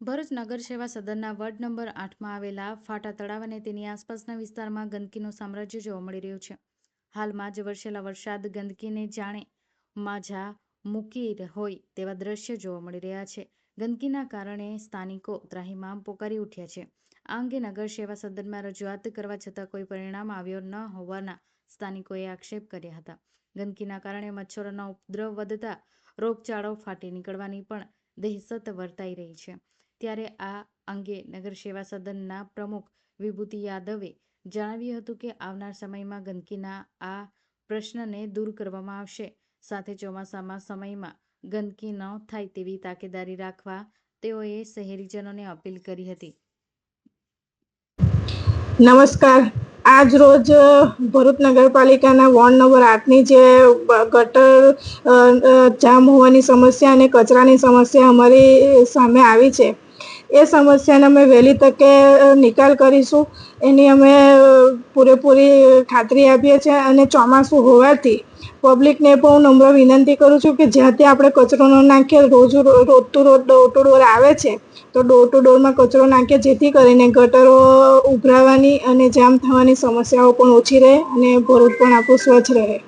ભરૂચ નગર સેવા સદનના ward number આઠમાં આવેલા ફાટા તળાવ અને તેની આસપાસના વિસ્તારમાં ગંદકીનું સામ્રાજ્ય જોવા મળી રહ્યું છે. હાલમાં જ વરસેલા વરસાદ ગંદકીને જાણે માઝા મૂકી હોય તેવા દ્રશ્ય જોવા મળી રહ્યા છે. ગંદકીના કારણે સ્થાનિકો ત્રાહીમામ પોકારી ઉઠ્યા છે. આ અંગે નગર સેવા સદનમાં રજૂઆત કરવા છતાં કોઈ પરિણામ આવ્યો ન હોવાના સ્થાનિકોએ આક્ષેપ કર્યા હતા. ગંદકીના કારણે મચ્છરોનો ઉપદ્રવ વધતા રોગચાળો ફાટી નીકળવાની પણ દહેશત વર્તાઈ રહી છે. ત્યારે આ અંગે નગર સેવા સદનના પ્રમુખ વિભૂતિ યાદવે જણાવ્યું હતું કે આવનાર સમયમાં ગંદકીના આ પ્રશ્નને દૂર કરવામાં આવશે. સાથે ચોમાસામાં સમયમાં ગંદકી ન થાય તેવી તાકેદારી રાખવા તેઓએ શહેરીજનોને અપીલ કરી હતી. નમસ્કાર. આજ રોજ ભરૂચ નગરપાલિકાના વોર્ડ નંબર આઠની જે ગટર જામ હોવાની સમસ્યા અને કચરાની સમસ્યા અમારી સામે આવી છે. એ સમસ્યાને અમે વહેલી તકે નિકાલ કરીશું. એની અમે પૂરેપૂરી ખાતરી આપીએ છીએ અને ચોમાસું હોવાથી પબ્લિકને પણ હું નમ્ર વિનંતી કરું છું કે જ્યાં ત્યાં આપણે કચરો ન નાખીએ, રોજ રોજ ટુ રોજ ડોર ટુ ડોર આવે છે, તો ડોર ટુ ડોરમાં કચરો નાખીએ, જેથી કરીને ગટરો ઉભરાવાની અને જામ થવાની સમસ્યાઓ પણ ઓછી રહે અને ભરૂચ પણ આપણું સ્વચ્છ રહે.